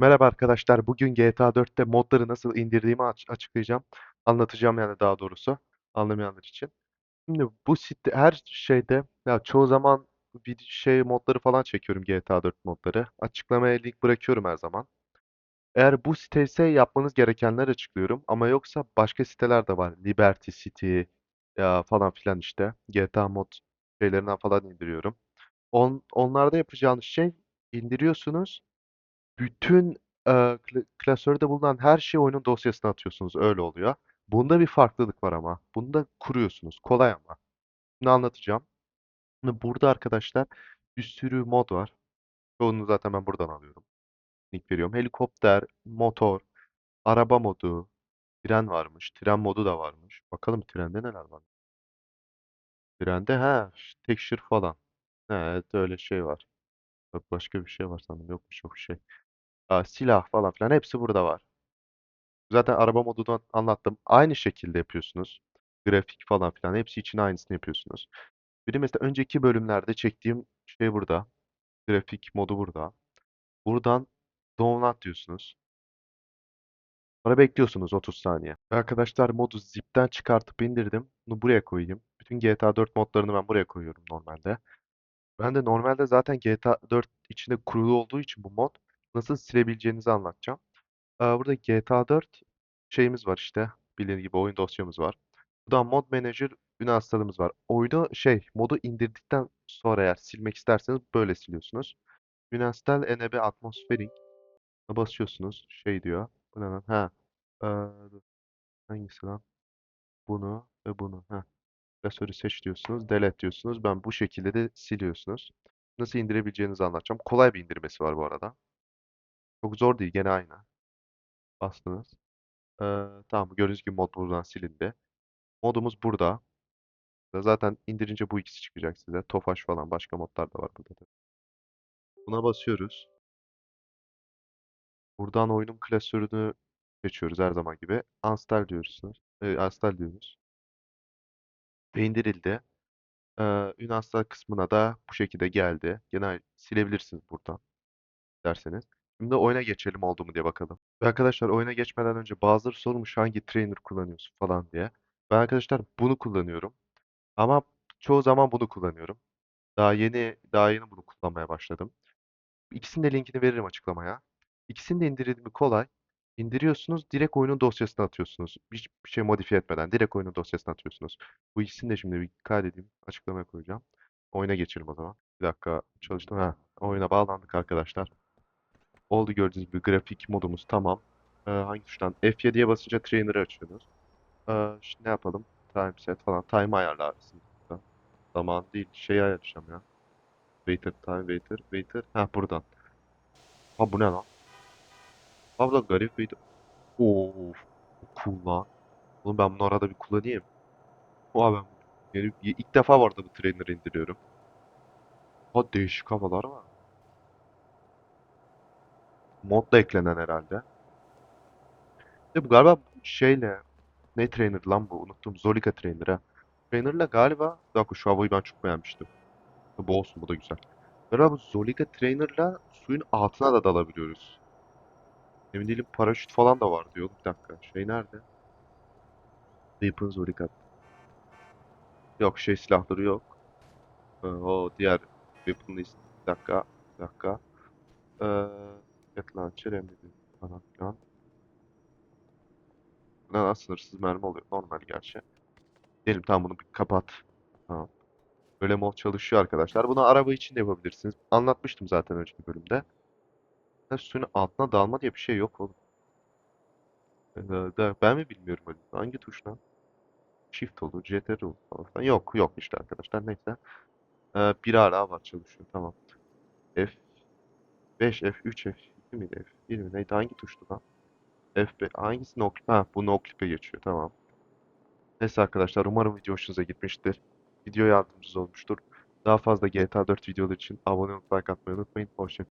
Merhaba arkadaşlar. Bugün GTA 4'te modları nasıl indirdiğimi aç- açıklayacağım. Anlatacağım yani daha doğrusu anlamayanlar için. Şimdi bu site her şeyde ya çoğu zaman bir şey modları falan çekiyorum GTA 4 modları. Açıklamaya link bırakıyorum her zaman. Eğer bu site ise yapmanız gerekenler açıklıyorum. Ama yoksa başka siteler de var. Liberty City ya falan filan işte. GTA mod şeylerinden falan indiriyorum. On, onlarda yapacağınız şey indiriyorsunuz. Bütün e, kla- klasörde bulunan her şeyi oyunun dosyasına atıyorsunuz. Öyle oluyor. Bunda bir farklılık var ama. Bunda kuruyorsunuz. Kolay ama. Şimdi anlatacağım. Burada arkadaşlar bir sürü mod var. Çoğunu zaten ben buradan alıyorum. Link veriyorum. Helikopter, motor, araba modu, tren varmış. Tren modu da varmış. Bakalım trende neler var. Trende ha texture falan. Evet öyle şey var. Başka bir şey var sanırım. Yokmuş çok şey. Silah falan filan hepsi burada var. Zaten araba modunu anlattım. Aynı şekilde yapıyorsunuz. Grafik falan filan hepsi için aynısını yapıyorsunuz. Bir de mesela önceki bölümlerde çektiğim şey burada. Grafik modu burada. Buradan download diyorsunuz. Sonra bekliyorsunuz 30 saniye. Arkadaşlar modu zip'ten çıkartıp indirdim. Bunu buraya koyayım. Bütün GTA 4 modlarını ben buraya koyuyorum normalde. Ben de normalde zaten GTA 4 içinde kurulu olduğu için bu mod nasıl silebileceğinizi anlatacağım. Burada GTA 4 şeyimiz var işte. Bildiğiniz gibi oyun dosyamız var. Burada mod manager hastalığımız var. Oyunu şey modu indirdikten sonra eğer silmek isterseniz böyle siliyorsunuz. Uninstall enable atmospheric basıyorsunuz. Şey diyor. Bu ne lan? Ha. Hangisi lan? Bunu ve bunu. Ha. Klasörü seç diyorsunuz. Delete diyorsunuz. Ben bu şekilde de siliyorsunuz. Nasıl indirebileceğinizi anlatacağım. Kolay bir indirmesi var bu arada. Çok zor değil. Gene aynı. Bastınız. Ee, tamam gördüğünüz gibi mod buradan silindi. Modumuz burada. Zaten indirince bu ikisi çıkacak size. Tofaş falan başka modlar da var burada da. Buna basıyoruz. Buradan oyunun klasörünü seçiyoruz her zaman gibi. Uninstall diyorsunuz. E, uninstall diyoruz. Ve indirildi. Ee, uninstall kısmına da bu şekilde geldi. Gene silebilirsiniz buradan derseniz. Şimdi oyuna geçelim oldu mu diye bakalım. Ve arkadaşlar oyuna geçmeden önce bazıları sormuş hangi trainer kullanıyorsun falan diye. Ben arkadaşlar bunu kullanıyorum. Ama çoğu zaman bunu kullanıyorum. Daha yeni daha yeni bunu kullanmaya başladım. İkisinin de linkini veririm açıklamaya. İkisinin de indirimi kolay. İndiriyorsunuz, direkt oyunun dosyasına atıyorsunuz. Hiçbir şey modifiye etmeden direkt oyunun dosyasına atıyorsunuz. Bu ikisini de şimdi bir kaydedeyim, açıklamaya koyacağım. Oyuna geçelim o zaman. Bir dakika çalıştım. Ha, oyuna bağlandık arkadaşlar. Oldu gördüğünüz gibi grafik modumuz tamam. Ee, hangi tuştan? F7'ye basınca trainer'ı açıyorsunuz. Ee, şimdi ne yapalım? Time set falan. Time ayarlarsınız. burada. Zaman değil, şey ayarlayacağım ya. Waiter, time waiter, waiter. Ha buradan. Ha bu ne lan? Abi da garip bir... Of. Cool lan. Oğlum ben bunu arada bir kullanayım. Oha ben yani ilk defa vardı bu trainer'ı indiriyorum. Ha değişik havalar var. Mod da eklenen herhalde. De bu galiba şeyle ne trainer lan bu? Unuttum. Zolika trainer ha. Trainer'la galiba dakika şu havayı ben çok beğenmiştim. Bu olsun bu da güzel. Galiba bu Zolika trainer'la suyun altına da dalabiliyoruz. Emin değilim paraşüt falan da var diyor. Bir dakika. Şey nerede? Weapons Zolika. Yok şey silahları yok. Ee, o diğer weapon list. Bir dakika. Bir dakika. Ee, Jet Launcher emri falan filan. Bundan sınırsız mermi oluyor. Normal gerçi. Diyelim tamam bunu bir kapat. Tamam. Böyle mod çalışıyor arkadaşlar. Bunu araba için de yapabilirsiniz. Anlatmıştım zaten önceki bölümde. Suyun altına dalma diye bir şey yok oğlum. Ee, ben mi bilmiyorum öyle. Hangi tuş lan? Shift olur, CTRL olur falan. Yok, yok işte arkadaşlar. Neyse. Ee, bir hala var çalışıyor. Tamam. F5, F3, F2 miydi? F1 mi? Neydi? Hangi tuştu lan? F5. Hangisi no clip? Ha, bu no clip'e geçiyor. Tamam. Neyse arkadaşlar umarım video hoşunuza gitmiştir. Video yardımcınız olmuştur. Daha fazla GTA 4 videolar için abone olup like atmayı unutmayın. Hoşçakalın.